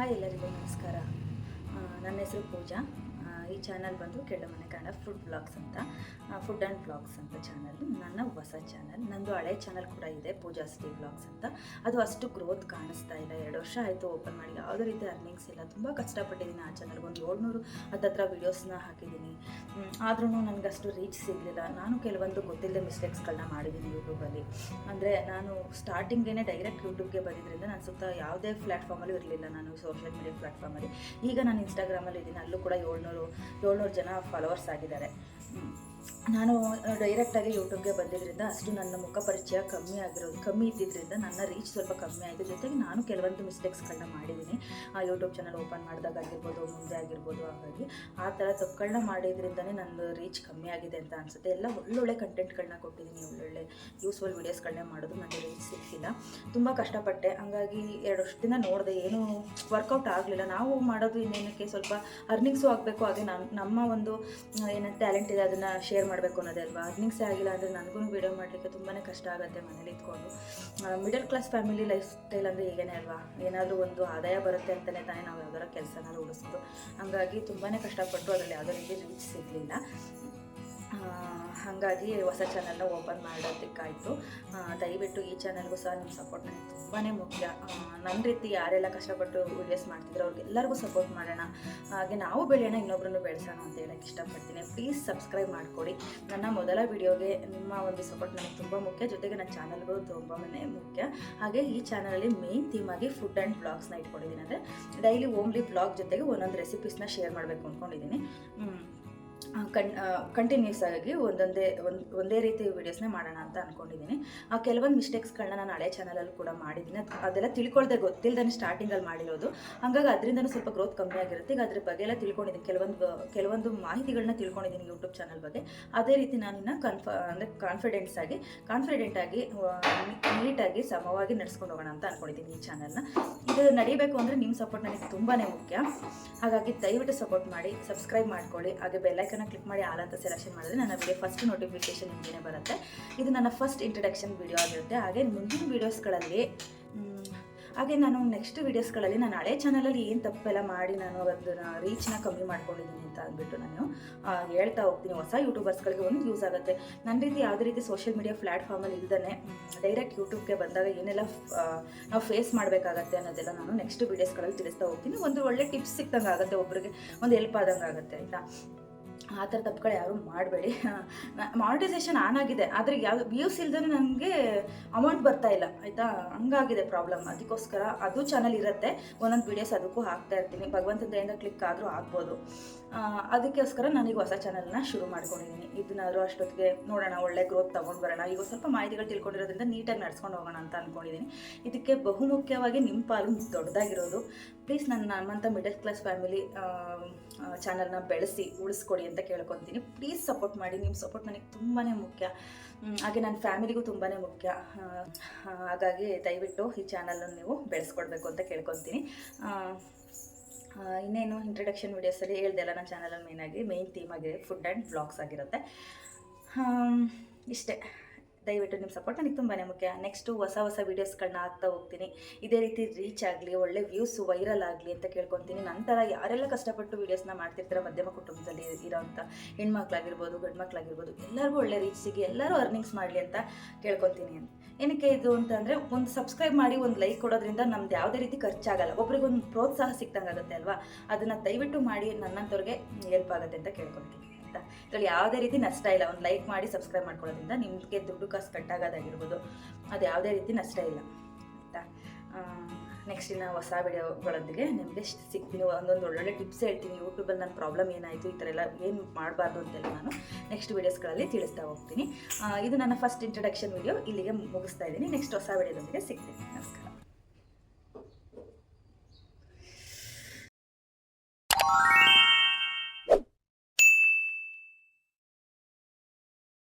Hi ಎಲ್ಲರಿಗೂ ನಮಸ್ಕಾರ. ನನ್ನ ಹೆಸರು ಪೂಜಾ. ಈ ಚಾನಲ್ ಬಂದು ಕೆಳಮನೆ ಕನ್ನಡ ಫುಡ್ ಬ್ಲಾಗ್ಸ್ ಅಂತ. ಫುಡ್ ಆ್ಯಂಡ್ ಬ್ಲಾಗ್ಸ್ ಅಂತ ಚಾನಲ್. ನನ್ನ ಹೊಸ ಚಾನಲ್. ನಂದು ಹಳೆ ಚಾನಲ್ ಕೂಡ ಇದೆ, ಪೂಜಾ ಸ್ಟೇ ಬ್ಲಾಗ್ಸ್ ಅಂತ. ಅದು ಅಷ್ಟು ಗ್ರೋತ್ ಕಾಣಿಸ್ತಾ ಇಲ್ಲ. ಎರಡು ವರ್ಷ ಆಯಿತು ಓಪನ್ ಮಾಡಿ. ಯಾವುದೇ ರೀತಿ ಅರ್ನಿಂಗ್ಸ್ ಇಲ್ಲ. ತುಂಬ ಕಷ್ಟಪಟ್ಟಿದ್ದೀನಿ ಆ ಚಾನಲ್ಗೆ. ಒಂದು ಏಳ್ನೂರು ಹತ್ತತ್ರ ವೀಡಿಯೋಸ್ನ ಹಾಕಿದ್ದೀನಿ. ಆದ್ರೂ ನನಗೆ ಅಷ್ಟು ರೀಚ್ ಸಿಗಲಿಲ್ಲ. ನಾನು ಕೆಲವೊಂದು ಗೊತ್ತಿಲ್ಲದೆ ಮಿಸ್ಟೇಕ್ಸ್ಗಳನ್ನ ಮಾಡಿದ್ದೀನಿ ಯೂಟ್ಯೂಬಲ್ಲಿ ಅಂದರೆ ನಾನು ಸ್ಟಾರ್ಟಿಂಗೇ ಡೈರೆಕ್ಟ್ ಯೂಟ್ಯೂಬ್ಗೆ ಬಂದಿದ್ದರಿಂದ ನಾನು ಸುತ್ತ ಯಾವುದೇ ಪ್ಲ್ಯಾಟ್ಫಾರ್ಮಲ್ಲೂ ಇರಲಿಲ್ಲ ನಾನು ಸೋಷಿಯಲ್ ಮೀಡಿಯಾ ಪ್ಲ್ಯಾಟ್ಫಾರ್ಮಲ್ಲಿ ಈಗ ನಾನು ಇನ್ಸ್ಟಾಗ್ರಾಮಲ್ಲಿ ಇದ್ದೀನಿ ಅಲ್ಲೂ ಕೂಡ ಏಳ್ನೂರು ಏಳ್ನೂರು ಜನ ಫಾಲೋವರ್ಸ್ ಆಗಿದ್ದಾರೆ. ನಾನು ಡೈರೆಕ್ಟಾಗಿ ಯೂಟ್ಯೂಬ್ಗೆ ಬಂದಿದ್ದರಿಂದ ಅಷ್ಟು ನನ್ನ ಮುಖ ಪರಿಚಯ ಕಮ್ಮಿ ಆಗಿರೋದು ಕಮ್ಮಿ ಇದ್ದಿದ್ದರಿಂದ ನನ್ನ ರೀಚ್ ಸ್ವಲ್ಪ ಕಮ್ಮಿ ಆಯಿತು. ಜೊತೆಗೆ ನಾನು ಕೆಲವೊಂದು ಮಿಸ್ಟೇಕ್ಸ್ಗಳನ್ನ ಮಾಡಿದ್ದೀನಿ. ಆ ಯೂಟ್ಯೂಬ್ ಚಾನಲ್ ಓಪನ್ ಮಾಡಿದಾಗ ಆಗಿರ್ಬೋದು, ಮುಂದೆ ಆಗಿರ್ಬೋದು, ಹಾಗಾಗಿ ಆ ಥರ ತಪ್ಪುಗಳನ್ನ ಮಾಡಿದ್ರಿಂದನೇ ನನ್ನ ರೀಚ್ ಕಮ್ಮಿ ಆಗಿದೆ ಅಂತ ಅನಿಸುತ್ತೆ. ಎಲ್ಲ ಒಳ್ಳೊಳ್ಳೆ ಕಂಟೆಂಟ್ಗಳನ್ನ ಕೊಟ್ಟಿದ್ದೀನಿ, ಒಳ್ಳೊಳ್ಳೆ ಯೂಸ್ಫುಲ್ ವೀಡಿಯೋಸ್ಗಳನ್ನೇ ಮಾಡೋದು ನನಗೆ ರೀಚ್ ಸಿಕ್ಕಿಲ್ಲ. ತುಂಬ ಕಷ್ಟಪಟ್ಟೆ. ಹಂಗಾಗಿ ಎರಡು ವರ್ಷದಿಂದ ನೋಡಿದೆ, ಏನೂ ವರ್ಕೌಟ್ ಆಗಲಿಲ್ಲ. ನಾವು ಮಾಡೋದು ಇನ್ನೇನಕ್ಕೆ ಸ್ವಲ್ಪ ಅರ್ನಿಂಗ್ಸು ಆಗಬೇಕು. ಹಾಗೆ ನಾನು ನಮ್ಮ ಒಂದು ಏನೇನು ಟ್ಯಾಲೆಂಟ್ ಇದೆ, ಅದನ್ನು ಶೇರ್ ಮಾಡಬೇಕು ಅನ್ನೋದೇ ಅಲ್ವಾ ಅರ್ನಿಂಗ್ಸೇ ಆಗಿಲ್ಲ ಅಂದರೆ ನನಗೂ ವೀಡಿಯೋ ಮಾಡಲಿಕ್ಕೆ ತುಂಬಾ ಕಷ್ಟ ಆಗುತ್ತೆ ಮನೇಲಿ ಇದ್ಕೊಂಡು. Middle class family life style ಅಂದರೆ ಹೀಗೇನೆ ಅಲ್ವಾ? ಏನಾದರೂ ಒಂದು ಆದಾಯ ಬರುತ್ತೆ ಅಂತಲೇ ತಾನೇ ನಾವು ಯಾವ್ದಾರ ಕೆಲಸನ ಉಳಿಸೋದು ಹಾಗಾಗಿ ತುಂಬಾ ಕಷ್ಟಪಟ್ಟು ಅದರಲ್ಲಿ ಯಾವುದೇ ರೀತಿ ರೀಚ್ ಸಿಗಲಿಲ್ಲ. ಹಾಗಾಗಿ ಹೊಸ ಚಾನಲ್ನ ಓಪನ್ ಮಾಡೋದಕ್ಕಾಯಿತು. ದಯವಿಟ್ಟು ಈ ಚಾನಲ್ಗೂ ಸಹ ನಿಮ್ಮ ಸಪೋರ್ಟ್ ನನಗೆ ತುಂಬಾ ಮುಖ್ಯ. ನನ್ನ ರೀತಿ ಯಾರೆಲ್ಲ ಕಷ್ಟಪಟ್ಟು ವೀಡಿಯೋಸ್ ಮಾಡ್ತಿದ್ರು ಅವ್ರಿಗೆಲ್ಲರಿಗೂ ಸಪೋರ್ಟ್ ಮಾಡೋಣ. ಹಾಗೆ ನಾವು ಬೆಳೆಯೋಣ ಇನ್ನೊಬ್ಬರನ್ನು ಬೆಳೆಸೋಣ ಅಂತ ಹೇಳಕ್ಕೆ ಇಷ್ಟಪಡ್ತೀನಿ. ಪ್ಲೀಸ್ ಸಬ್ಸ್ಕ್ರೈಬ್ ಮಾಡಿಕೊಡಿ. ನನ್ನ ಮೊದಲ ವಿಡಿಯೋಗೆ ನಿಮ್ಮ ಒಂದು ಸಪೋರ್ಟ್ ನನಗೆ ತುಂಬ ಮುಖ್ಯ. ಜೊತೆಗೆ ನನ್ನ ಚಾನಲ್ಗಳು ತುಂಬಾ ಮುಖ್ಯ. ಹಾಗೆ ಈ ಚಾನಲಲ್ಲಿ ಮೇನ್ ಆಗಿ ಫುಡ್ ಆ್ಯಂಡ್ ಬ್ಲಾಗ್ಸ್ನ ಇಟ್ಕೊಂಡಿದ್ದೀನಿ. ಅಂದರೆ ಡೈಲಿ ಓಮ್ಲಿ ಬ್ಲಾಗ್ ಜೊತೆಗೆ ಒಂದೊಂದು ರೆಸಿಪೀಸ್ನ ಶೇರ್ ಮಾಡಬೇಕು ಅಂದ್ಕೊಂಡಿದ್ದೀನಿ ಕನ್ ಕಂಟಿನ್ಯೂಸ್ ಆಗಿ ಒಂದೊಂದೇ, ಒಂದು, ಒಂದೇ ರೀತಿ ವೀಡಿಯೋಸ್ನೇ ಮಾಡೋಣ ಅಂತ ಅಂದ್ಕೊಂಡಿದ್ದೀನಿ ಆ, ಕೆಲವೊಂದು ಮಿಸ್ಟೇಕ್ಸ್ಗಳನ್ನ ನಾನು ಹಳೆ ಚಾನಲಲ್ಲಿ ಕೂಡ ಮಾಡಿದ್ದೀನಿ ಅದು, ಅದೆಲ್ಲ ತಿಳ್ಕೊಳ್ದೆ ಗೊತ್ತಿಲ್ಲದೇ ಸ್ಟಾರ್ಟಿಂಗಲ್ಲಿ ಮಾಡಿರೋದು. ಹಂಗಾಗಿ ಅದರಿಂದನೂ ಸ್ವಲ್ಪ ಗ್ರೋತ್ ಕಮ್ಮಿ ಆಗಿರುತ್ತೆ. ಈಗ ಅದ್ರ ಬಗ್ಗೆ ಎಲ್ಲ ತಿಳ್ಕೊಂಡಿದ್ದೀನಿ ಕೆಲವೊಂದು ಕೆಲವೊಂದು ಮಾಹಿತಿಗಳನ್ನ ತಿಳ್ಕೊಂಡಿದ್ದೀನಿ ಯೂಟ್ಯೂಬ್ ಚಾನಲ್ ಬಗ್ಗೆ. ಅದೇ ರೀತಿ ನಾನಿನ್ನ ಕನ್ಫ ಅಂದರೆ ಕಾನ್ಫಿಡೆನ್ಸ್ ಆಗಿ ಕಾನ್ಫಿಡೆಂಟ್ ಆಗಿ ನೀಟಾಗಿ ಸಮವಾಗಿ ನಡ್ಸ್ಕೊಂಡು ಹೋಗೋಣ ಅಂತ ಅಂದ್ಕೊಂಡಿದ್ದೀನಿ ಈ ಚಾನಲ್ನ ಇದು ನಡೀಬೇಕು ಅಂದರೆ ನಿಮ್ಮ ಸಪೋರ್ಟ್ ನನಗೆ ತುಂಬಾ ಮುಖ್ಯ. ಹಾಗಾಗಿ ದಯವಿಟ್ಟು ಸಪೋರ್ಟ್ ಮಾಡಿ ಸಬ್ಸ್ಕ್ರೈಬ್ ಮಾಡ್ಕೊಳ್ಳಿ. ಹಾಗೆ ಬೆಲ್ಲೈಕನ್ನ ಕ್ಲಿಕ್ ಮಾಡಿ ಆಲ್ ಅಂತ ಸೆಲೆಕ್ಷನ್ ಮಾಡಿದ್ರೆ ನನ್ನ ವಿಡಿಯೋ ಫಸ್ಟ್ ನೋಟಿಫಿಕೇಶನ್ ನಿಮಗೇನೆ ಬರುತ್ತೆ. ಇದು ನನ್ನ ಫಸ್ಟ್ ಇಂಟ್ರಡಕ್ಷನ್ ವಿಡಿಯೋ ಆಗಿರುತ್ತೆ. ಹಾಗೆ ಮುಂದಿನ ವೀಡಿಯೋಸ್ಗಳಲ್ಲಿ ಹಾಗೆ ನಾನು ನೆಕ್ಸ್ಟ್ ವೀಡಿಯೋಸ್ಗಳಲ್ಲಿ ನಾನು ಹಳೆ ಚಾನಲಲ್ಲಿ ಏನು ತಪ್ಪೆಲ್ಲ ಮಾಡಿ ನಾನು ಅದನ್ನು ರೀಚ್ನ ಕಮ್ಮಿ ಮಾಡ್ಕೊಂಡಿದ್ದೀನಿ ಅಂತ ಅಂದ್ಬಿಟ್ಟು ನಾನು ಹೇಳ್ತಾ ಹೋಗ್ತೀನಿ. ಹೊಸ ಯೂಟ್ಯೂಬರ್ಸ್ಗಳಿಗೆ ಒಂದು ಯೂಸ್ ಆಗುತ್ತೆ. ನನ್ನ ರೀತಿ ಯಾವುದೇ ರೀತಿ ಸೋಷಿಯಲ್ ಮೀಡಿಯಾ ಪ್ಲ್ಯಾಟ್ಫಾರ್ಮಲ್ಲಿ ಇಲ್ದೇ ಡೈರೆಕ್ಟ್ ಯೂಟ್ಯೂಬ್ಗೆ ಬಂದಾಗ ಏನೆಲ್ಲ ನಾವು ಫೇಸ್ ಮಾಡಬೇಕಾಗತ್ತೆ ಅನ್ನೋದೆಲ್ಲ ನಾನು ನೆಕ್ಸ್ಟ್ ವೀಡಿಯೋಸ್ಗಳಲ್ಲಿ ತಿಳಿಸ್ತಾ ಹೋಗ್ತೀನಿ. ಒಂದು ಒಳ್ಳೆ ಟಿಪ್ಸ್ ಸಿಕ್ದಂಗೆ ಆಗುತ್ತೆ ಒಬ್ಬರಿಗೆ ಒಂದು ಹೆಲ್ಪ್ ಆದಂಗೆ ಆಗುತ್ತೆ ಆಯಿತಾ? ಆ ಥರ ತಪ್ಪುಗಳು ಯಾರೂ ಮಾಡಬೇಡಿ. ಮಾನಿಟೈಸೇಷನ್ ಆನ್ ಆಗಿದೆ. ಆದರೆ ಯಾವುದು ವ್ಯೂಸ್ ಇಲ್ದೇ ನನಗೆ ಅಮೌಂಟ್ ಬರ್ತಾ ಇಲ್ಲ. ಆಯಿತಾ? ಹಂಗಾಗಿದೆ ಪ್ರಾಬ್ಲಮ್ ಅದಕ್ಕೋಸ್ಕರ ಅದು ಚಾನಲ್ ಇರುತ್ತೆ. ಒಂದೊಂದು ವೀಡಿಯೋಸ್ ಅದಕ್ಕೂ ಹಾಕ್ತಾ ಇರ್ತೀನಿ. ಭಗವಂತನ ದಯಿಂದ ಕ್ಲಿಕ್ ಆದರೂ ಆಗ್ಬೋದು. ಅದಕ್ಕೋಸ್ಕರ ನಾನೀಗ ಹೊಸ ಚಾನಲ್ನ ಶುರು ಮಾಡ್ಕೊಂಡಿದ್ದೀನಿ ಇದನ್ನಾದರೂ ಅಷ್ಟೊತ್ತಿಗೆ ನೋಡೋಣ, ಒಳ್ಳೆ ಗ್ರೋತ್ ತೊಗೊಂಡು ಬರೋಣ. ಈಗ ಸ್ವಲ್ಪ ಮಾಹಿತಿಗಳು ತಿಳ್ಕೊಂಡಿರೋದ್ರಿಂದ ನೀಟಾಗಿ ನಡ್ಸ್ಕೊಂಡು ಹೋಗೋಣ ಅಂತ ಅಂದ್ಕೊಂಡಿದ್ದೀನಿ ಇದಕ್ಕೆ ಬಹುಮುಖ್ಯವಾಗಿ ನಿಮ್ಮ ಪಾಲು ದೊಡ್ಡದಾಗಿರೋದು. ಪ್ಲೀಸ್ ನನ್ನ ನಮ್ಮಂಥ ಮಿಡಲ್ ಕ್ಲಾಸ್ ಫ್ಯಾಮಿಲಿ ಚಾನಲ್ನ ಬೆಳೆಸಿ, ಉಳಿಸ್ಕೊಡಿ ಅಂತ ಕೇಳ್ಕೊತೀನಿ. ಪ್ಲೀಸ್ ಸಪೋರ್ಟ್ ಮಾಡಿ. ನಿಮ್ಮ ಸಪೋರ್ಟ್ ನನಗೆ ತುಂಬಾ ಮುಖ್ಯ. ಹಾಗೆ ನನ್ನ ಫ್ಯಾಮಿಲಿಗೂ ತುಂಬಾ ಮುಖ್ಯ. ಹಾಗಾಗಿ ದಯವಿಟ್ಟು ಈ ಚಾನಲನ್ನು ನೀವು ಬೆಳೆಸ್ಕೊಡ್ಬೇಕು ಅಂತ ಕೇಳ್ಕೊತೀನಿ. ಇನ್ನೇನು ಇಂಟ್ರಡಕ್ಷನ್ ವೀಡಿಯೋಸಲ್ಲಿ ಹೇಳ್ದೆಲ್ಲ ನನ್ನ ಚಾನಲಲ್ಲಿ ಮೇಯ್ನಾಗಿ ಮೇಯ್ನ್ ಥೀಮ್ ಆಗಿದೆ ಫುಡ್ ಆ್ಯಂಡ್ ಬ್ಲಾಗ್ಸ್ ಆಗಿರುತ್ತೆ. ಇಷ್ಟೇ. ದಯವಿಟ್ಟು ನಿಮ್ಮ ಸಪೋರ್ಟ್ ನನಗೆ ತುಂಬಾ ಮುಖ್ಯ. ನೆಕ್ಸ್ಟು ಹೊಸ ಹೊಸ ವೀಡಿಯೋಸ್ಗಳನ್ನ ಹಾಕ್ತಾ ಹೋಗ್ತೀನಿ. ಇದೇ ರೀತಿ ರೀಚ್ ಆಗಲಿ, ಒಳ್ಳೆ ವ್ಯೂಸ್ ವೈರಲ್ ಆಗಲಿ ಅಂತ ಕೇಳ್ಕೊತೀನಿ. ನಂತರ ಯಾರೆಲ್ಲ ಕಷ್ಟಪಟ್ಟು ವೀಡಿಯೋಸ್ನ ಮಾಡ್ತಿರ್ತಾರೆ ಮಧ್ಯಮ ಕುಟುಂಬದಲ್ಲಿ ಇರೋಂಥ ಹೆಣ್ಮಕ್ಳಾಗಿರ್ಬೋದು, ಗಂಡ್ಮಕ್ಳಾಗಿರ್ಬೋದು, ಎಲ್ಲರಿಗೂ ಒಳ್ಳೆ ರೀಚ್ ಸಿಗಿ, ಎಲ್ಲರೂ ಅರ್ನಿಂಗ್ಸ್ ಮಾಡಲಿ ಅಂತ ಕೇಳ್ಕೊತೀನಿ ಅಂತ. ಏನಕ್ಕೆ ಇದು ಅಂತಂದರೆ ಒಂದು ಸಬ್ಸ್ಕ್ರೈಬ್ ಮಾಡಿ, ಒಂದು ಲೈಕ್ ಕೊಡೋದ್ರಿಂದ ನಮ್ದು ಯಾವುದೇ ರೀತಿ ಖರ್ಚಾಗಲ್ಲ. ಒಬ್ರಿಗೊಂದು ಪ್ರೋತ್ಸಾಹ ಆಗುತ್ತೆ ಅಲ್ವಾ? ಅದನ್ನು ದಯವಿಟ್ಟು ಮಾಡಿ ನನ್ನಂಥವ್ರಿಗೆ ಹೆಲ್ಪ್ ಆಗುತ್ತೆ ಅಂತ ಕೇಳ್ಕೊತೀನಿ. ಆಯಿತಾ ಇದರಲ್ಲಿ ಯಾವುದೇ ರೀತಿ ನಷ್ಟ ಇಲ್ಲ. ಒಂದು ಲೈಕ್ ಮಾಡಿ ಸಬ್ಸ್ಕ್ರೈಬ್ ಮಾಡ್ಕೊಳ್ಳೋದ್ರಿಂದ ನಿಮಗೆ ದುಡ್ಡು ಕಾಸು ಕಟ್ಟಾಗೋದಾಗಿರ್ಬೋದು ಅದು ಯಾವುದೇ ರೀತಿ ನಷ್ಟ ಇಲ್ಲ. ಆಯಿತಾ? ನೆಕ್ಸ್ಟ್ ಇನ್ನು ಹೊಸ ವಿಡಿಯೋಗಳೊಂದಿಗೆ ನಿಮಗೆ ಸಿಗ್ತೀನಿ. ಒಂದೊಂದು ಒಳ್ಳೊಳ್ಳೆ ಟಿಪ್ಸ್ ಹೇಳ್ತೀನಿ. ಯೂಟ್ಯೂಬಲ್ಲಿ ನನ್ನ ಪ್ರಾಬ್ಲಮ್ ಏನಾಯಿತು, ಈ ಥರ ಎಲ್ಲ ಏನು ಮಾಡಬಾರ್ದು ಅಂತೆಲ್ಲ ನಾನು ನೆಕ್ಸ್ಟ್ ವೀಡಿಯೋಸ್ಗಳಲ್ಲಿ ತಿಳಿಸ್ತಾ ಹೋಗ್ತೀನಿ. ಇದು ನನ್ನ ಫಸ್ಟ್ ಇಂಟ್ರಡಕ್ಷನ್ ವಿಡಿಯೋ ಇಲ್ಲಿಗೆ ಮುಗಿಸ್ತಾ ಇದ್ದೀನಿ. ನೆಕ್ಸ್ಟ್ ಹೊಸ ವಿಡಿಯೋದೊಂದಿಗೆ ಸಿಗ್ತೀನಿ. ನಮಸ್ಕಾರ.